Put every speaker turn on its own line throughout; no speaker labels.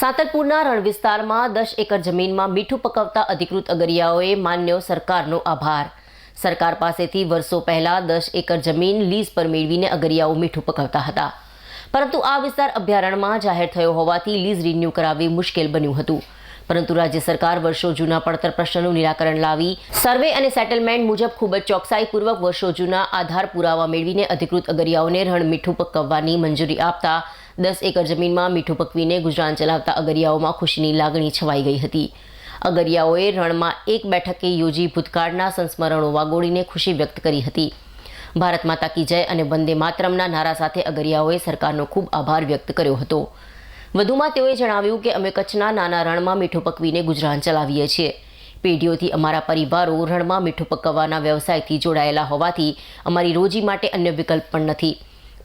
સાતલપુરના રણ વિસ્તારમાં દસ એકર જમીનમાં મીઠું પકવતા અધિકૃત અગરિયાઓએ માન્યો સરકારનો આભાર. સરકાર પાસેથી વર્ષો પહેલા દસ એકર જમીન લીઝ પર મેળવીને અગરિયાઓ મીઠું પકવતા હતા. પરંતુ આ વિસ્તાર અભયારણ્યમાં જાહેર થયો હોવાથી લીઝ રિન્યૂ કરાવવી મુશ્કેલ બન્યું હતું. પરંતુ રાજ્ય સરકાર વર્ષો જૂના પડતર પ્રશ્નનું નિરાકરણ લાવી, સર્વે અને સેટલમેન્ટ મુજબ ખૂબ જ ચોકસાઈપૂર્વક વર્ષો જૂના આધાર પુરાવા મેળવીને અધિકૃત અગરિયાઓને રણ મીઠું પકવવાની મંજૂરી આપતા દસ એકર જમીનમાં મીઠું પકવીને ગુજરાન ચલાવતા અગરિયાઓમાં ખુશીની લાગણી છવાઈ ગઈ હતી. અગરિયાઓએ રણમાં એક બેઠકે યોજી ભૂતકાળના સંસ્મરણો વાગોળીને ખુશી વ્યક્ત કરી હતી. ભારત માતા કી જય અને વંદે માતરમના નારા સાથે અગરિયાઓએ સરકારનો ખૂબ આભાર વ્યક્ત કર્યો હતો. વધુમાં તેઓએ જણાવ્યું કે અમે કચ્છના નાના રણમાં મીઠું પકવીને ગુજરાન ચલાવીએ છીએ. પેઢીઓથી અમારા પરિવારો રણમાં મીઠું પકવવાના વ્યવસાયથી જોડાયેલા હોવાથી અમારી રોજી માટે અન્ય વિકલ્પ પણ નથી.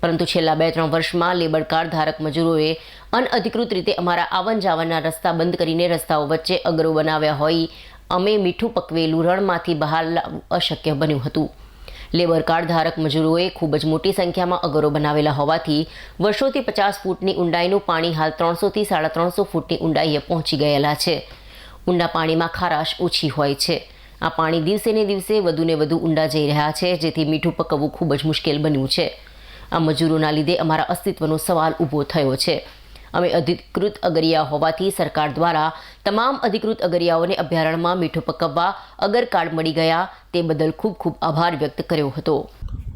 પરંતુ છેલ્લા બે ત્રણ વર્ષમાં લેબર કાર્ડ ધારક મજૂરોએ અનઅધિકૃત રીતે અમારા આવન જાવનના રસ્તા બંધ કરીને રસ્તાઓ વચ્ચે અગરો બનાવ્યા હોય. અમે મીઠું પકવેલું રણમાંથી બહાર લાવવું અશક્ય બન્યું હતું. લેબર કાર્ડ ધારક મજૂરોએ ખૂબ જ મોટી સંખ્યામાં અગરો બનાવેલા હોવાથી વર્ષોથી પચાસ ફૂટની ઊંડાઈનું પાણી હાલ ત્રણસોથી સાડા ત્રણસો ફૂટની ઊંડાઈએ પહોંચી ગયેલા છે. ઊંડા પાણીમાં ખારાશ ઓછી હોય છે. આ પાણી દિવસે ને દિવસે વધુને વધુ ઊંડા જઈ રહ્યા છે, જેથી મીઠું પકવવું ખૂબ જ મુશ્કેલ બન્યું છે. આ મજૂરોના લીધે અમારા અસ્તિત્વનો સવાલ ઊભો થયો છે. અમે અધિકૃત અગરિયા હોવાથી સરકાર દ્વારા તમામ અધિકૃત અગરિયાઓને અભયારણ્યમાં મીઠું પકવવા અગર કાર્ડ મળી ગયા તે બદલ ખૂબ ખૂબ આભાર વ્યક્ત કર્યો હતો.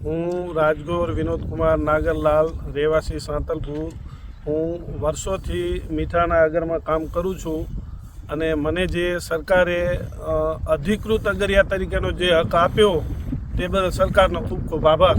હું રાજગોર વિનોદકુમાર નાગરલાલ, રહેવાસી સાંતલપુર હું વર્ષોથી મીઠાના અગરમાં કામ કરું છું અને મને જે સરકારે અધિકૃત અગરિયા તરીકેનો જે હક આપ્યો તે બદલ સરકારનો ખૂબ ખૂબ આભાર.